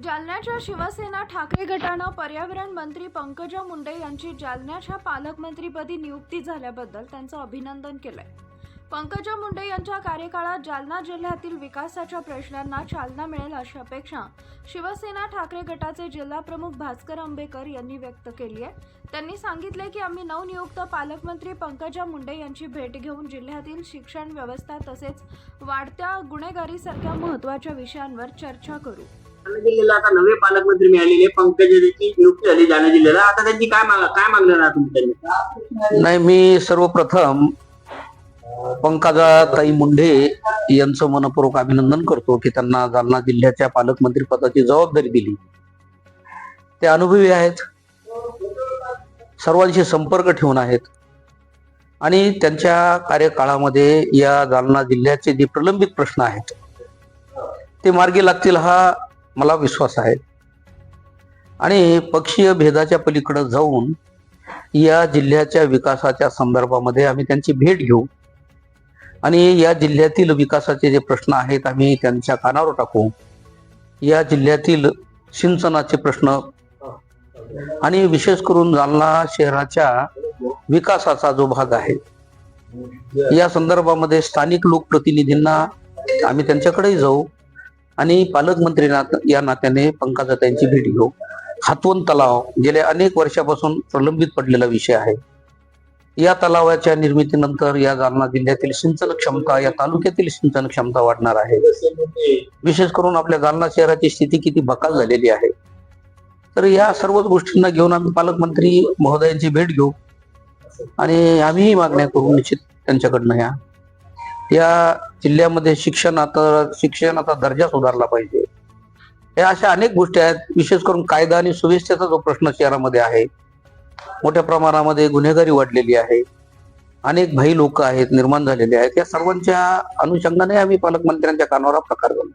जालन्याच्या शिवसेना ठाकरे गटानं पर्यावरण मंत्री पंकजा मुंडे यांची जालन्याच्या पालकमंत्रीपदी नियुक्ती झाल्याबद्दल त्यांचं अभिनंदन केलंय. पंकजा मुंडे यांच्या कार्यकाळात जालना जिल्ह्यातील विकासाच्या प्रश्नांना चालना मिळेल अशी अपेक्षा शिवसेना ठाकरे गटाचे जिल्हाप्रमुख भास्कर आंबेकर यांनी व्यक्त केली आहे. त्यांनी सांगितले की आम्ही नवनियुक्त पालकमंत्री पंकजा मुंडे यांची भेट घेऊन जिल्ह्यातील शिक्षण व्यवस्था तसेच वाढत्या गुन्हेगारीसारख्या महत्त्वाच्या विषयांवर चर्चा करू. जालना जिल्ह्याला आता नवे पालकमंत्री मिळालेले पंकजाची नियुक्ती झाली जालना जिल्ह्याला. आता त्यांची काय माग काय मागणार आहात तुम्ही त्यांनी? नाही मी सर्वप्रथम पंकजाताई मुंडे मुंढे यांचं मनपूर्वक अभिनंदन करतो की त्यांना जालना जिल्ह्याच्या पालकमंत्री पदाची जबाबदारी दिली. ते अनुभवी आहेत. सर्वांशी संपर्क ठेवून आहेत. आणि त्यांच्या कार्यकाळामध्ये या जालना जिल्ह्याचे जे प्रलंबित प्रश्न आहेत ते मार्गी लागतील हा मला विश्वास आहे. आणि पक्षीय भेदाच्या पलीकडे जाऊन या जिल्ह्याच्या विकासाच्या संदर्भामध्ये आम्ही त्यांची भेट घेऊ. आणि या जिल्ह्यातील विकासाचे जे प्रश्न आहेत आम्ही त्यांच्या कानावर टाकू. या जिल्ह्यातील सिंचनाचे प्रश्न आणि विशेष करून जालना शहराच्या विकासाचा जो भाग आहे या संदर्भामध्ये स्थानिक लोकप्रतिनिधींना आम्ही त्यांच्याकडेही जाऊ. आणि पालकमंत्री नात- या नात्याने पंकजाताईंची भेट घेऊ हातवन तलाव गेल्या अनेक वर्षापासून प्रलंबित पडलेला विषय आहे. या तलावाच्या निर्मितीनंतर या जालना जिल्ह्यातील सिंचन क्षमता या तालुक्यातील सिंचन क्षमता वाढणार आहे. विशेष करून आपल्या जालना शहराची स्थिती किती बकाल झालेली आहे. तर या सर्वच गोष्टींना घेऊन आम्ही पालकमंत्री महोदयांची भेट घेऊ. आणि आम्हीही मागण्या करू निश्चित त्यांच्याकडनं या. या जिल्ह्यामध्ये शिक्षण आता शिक्षणाचा दर्जा सुधारला पाहिजे. या अशा अनेक गोष्टी आहेत विशेष करून कायदा आणि सुव्यवस्थेचा जो प्रश्न शहरामध्ये आहे मोठ्या प्रमाणामध्ये गुन्हेगारी वाढलेली आहे. अनेक भाई लोक आहेत निर्माण झालेले आहेत. या सर्वांच्या अनुषंगाने आम्ही पालकमंत्र्यांच्या कानावर हा प्रकार झाला